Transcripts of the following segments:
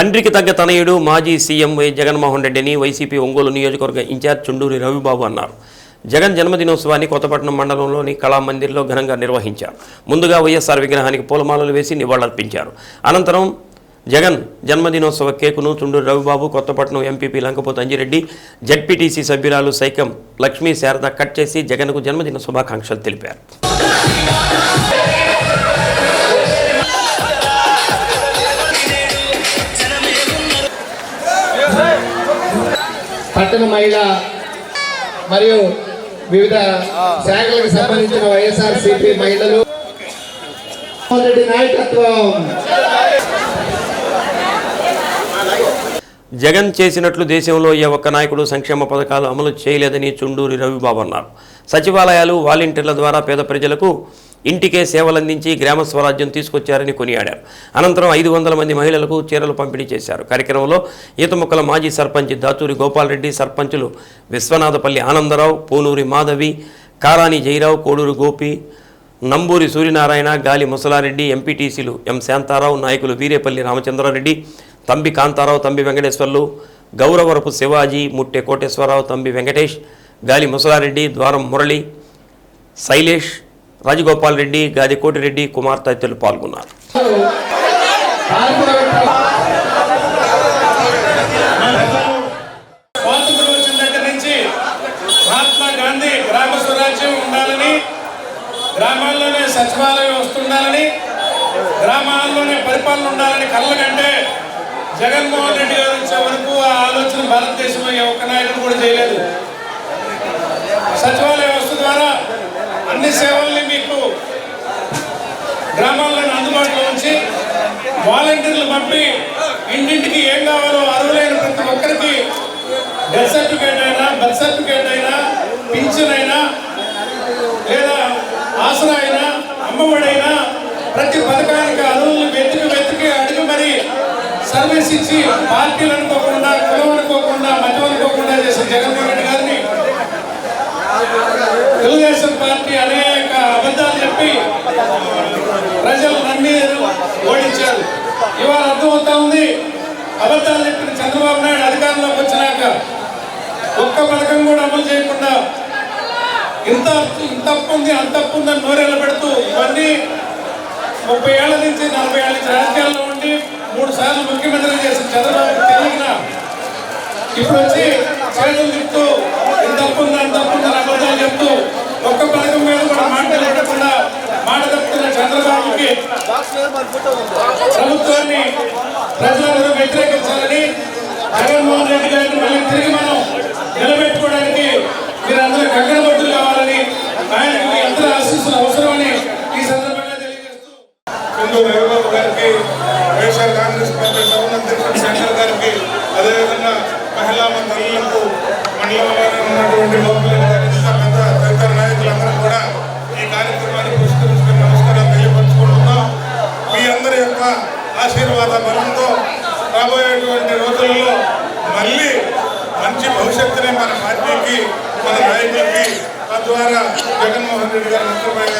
తండ్రికి తగ్గ తనయుడు మాజీ సీఎం వై జగన్మోహన్ రెడ్డిని వైసీపీ ఒంగోలు నియోజకవర్గ ఇన్ఛార్జ్ చుండూరి రవిబాబు అన్నారు. జగన్ జన్మదినోత్సవాన్ని కొత్తపట్నం మండలంలోని కళామందిర్లో ఘనంగా నిర్వహించారు. ముందుగా వైఎస్ఆర్ విగ్రహానికి పూలమాలలు వేసి నివాళులర్పించారు. అనంతరం జగన్ జన్మదినోత్సవ కేకును చుండూరు రవిబాబు కొత్తపట్నం ఎంపీపీ లంకపోతు అంజిరెడ్డి జడ్పీటీసీ సభ్యురాలు సైకం లక్ష్మీ శారద కట్ చేసి జగన్కు జన్మదిన శుభాకాంక్షలు తెలిపారు. పట్టణ మహిళ మరియు వివిధ శాఖలకు సంబంధించిన వైఎస్ఆర్ సిపి మహిళలు రెడ్డి నాయకత్వం. జగన్ చేసినట్లు దేశంలో ఏ ఒక్క నాయకుడు సంక్షేమ పథకాలు అమలు చేయలేదని చుండూరి రవిబాబు అన్నారు. సచివాలయాలు వాలంటీర్ల ద్వారా పేద ప్రజలకు ఇంటికే సేవలందించి గ్రామ స్వరాజ్యం తీసుకొచ్చారని కొనియాడారు అనంతరం ఐదు వందల మంది మహిళలకు చీరలు పంపిణీ చేశారు. కార్యక్రమంలో ఈతముక్కల మాజీ సర్పంచ్ దాతూరి గోపాలరెడ్డి సర్పంచులు విశ్వనాథపల్లి ఆనందరావు పూనూరి మాధవి కారాని జయరావు కోడూరు గోపి నంబూరి సూర్యనారాయణ గాలి ముసలారెడ్డి ఎంపీటీసీలు ఎం శాంతారావు నాయకులు వీరేపల్లి రామచంద్రారెడ్డి తంబి కాంతారావు తంబి వెంకటేశ్వర్లు గౌరవరపు శివాజీ ముట్టె కోటేశ్వరరావు తంబి వెంకటేష్ గాలి ముసలారెడ్డి ద్వారం మురళి శైలేష్ రాజగోపాల్ రెడ్డి గాదికోటి రెడ్డి కుమార్ తదితరులు పాల్గొన్నారు. వచ్చిన దగ్గర నుంచి ఉండాలని గ్రామాల్లోనే సచివాలయం వస్తుండాలని గ్రామాల్లోనే పరిపాలన ఉండాలని కళ్ళ కంటే జగన్మోహన్ రెడ్డి గారు వచ్చే వరకు ఆ ఆలోచన భారతదేశంలో ఏ ఒక్క నాయకుడు కూడా చేయలేదు. సచివాలయ వ్యవస్థ ద్వారా అన్ని సేవలు మీకు గ్రామాలను అందుబాటులో ఉంచి వాలంటీర్లు పంపి ఇంటింటికి ఏం కావాలో అర్హులైన ప్రతి ఒక్కరికి డెత్ సర్టిఫికేట్ అయినా బర్త్ సర్టిఫికేట్ అయినా పింఛన్ అయినా లేదా ఆసరా అయినా అమ్మఒడైనా అయినా ప్రతి పథకానికి అర్హులను వెతికి వెతికి అడిగి మరి సర్వీస్ ఇచ్చి పార్టీలు అనుకోకుండా కులం అనుకోకుండా చేసిన జగన్మోహన్ రెడ్డి గారిని తెలుగుదేశం పార్టీ అనేక అబద్ధాలు చెప్పి ప్రజలు నమ్మి ఓడించారు ఇవాళ అర్థమవుతా ఉంది అబద్ధాలు చెప్పిన చంద్రబాబు నాయుడు అధికారంలోకి వచ్చినాక ఒక్క పథకం కూడా అమలు చేయకుండా ఇంత ఇంత తప్పు ఉంది అంత తప్పు ఉందని నోరేళ్ళు పెడుతూ ఇవన్నీ ముప్పై ఏళ్ళ నుంచి నలభై ఏళ్ళ నుంచి రాజకీయాల్లో ఉండి మూడు సార్లు ముఖ్యమంత్రి చేసిన చంద్రబాబు తెలియక ఇప్పుడు వచ్చి చేతులు తిప్పుతూ ఇంత తప్పు ఉంది అంత తప్పు ఉందని అబద్ధాలు చెప్తూ ఒక్క పథకం మీద కూడా మాటలు పెట్టకుండా మాట తప్పుతున్న ప్రభుత్వాన్ని ప్రజలందరూ వ్యతిరేకించాలని జగన్మోహన్ రెడ్డి గారిని మళ్ళీ తిరిగి మనం నిలబెట్టుకోవడానికి మీరందరూ కగ్గనబద్దులు కావాలని ఆయనకు మీ అందరూ ఆశీస్సులు అవసరమని ఈ సందర్భంగా తెలియజేస్తూ కుందూరు గారికి వైఎస్ఆర్ కాంగ్రెస్ పార్టీ టౌన్ అధ్యక్షుడు శంకర్ గారికి అదేవిధంగా మహిళా మంత్రులకు మండలంలో ఉన్నటువంటి లోపల ఆశీర్వాద బలంతో రాబోయేటువంటి రోజుల్లో మళ్ళీ మంచి భవిష్యత్తుని మన పార్టీకి మన నాయకులకి తద్వారా జగన్మోహన్ రెడ్డి గారు ముఖ్యమైన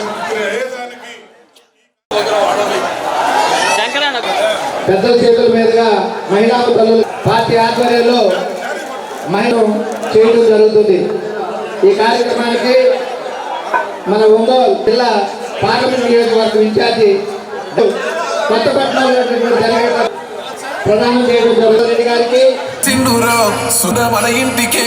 పెద్దల చేతుల మీదుగా మహిళా తల్లులు పార్టీ ఆధ్వర్యంలో మహిళ చేయడం జరుగుతుంది. ఈ కార్యక్రమానికి మన ఒంగోలు జిల్లా పార్లమెంట్ నియోజకవర్గం ఇన్ఛార్జి కొత్తపట్నంలో ఉన్నటువంటి ప్రదానం చేయడం జరుగుతుంది గారికి సింధూరం సుధ మన ఇంటికే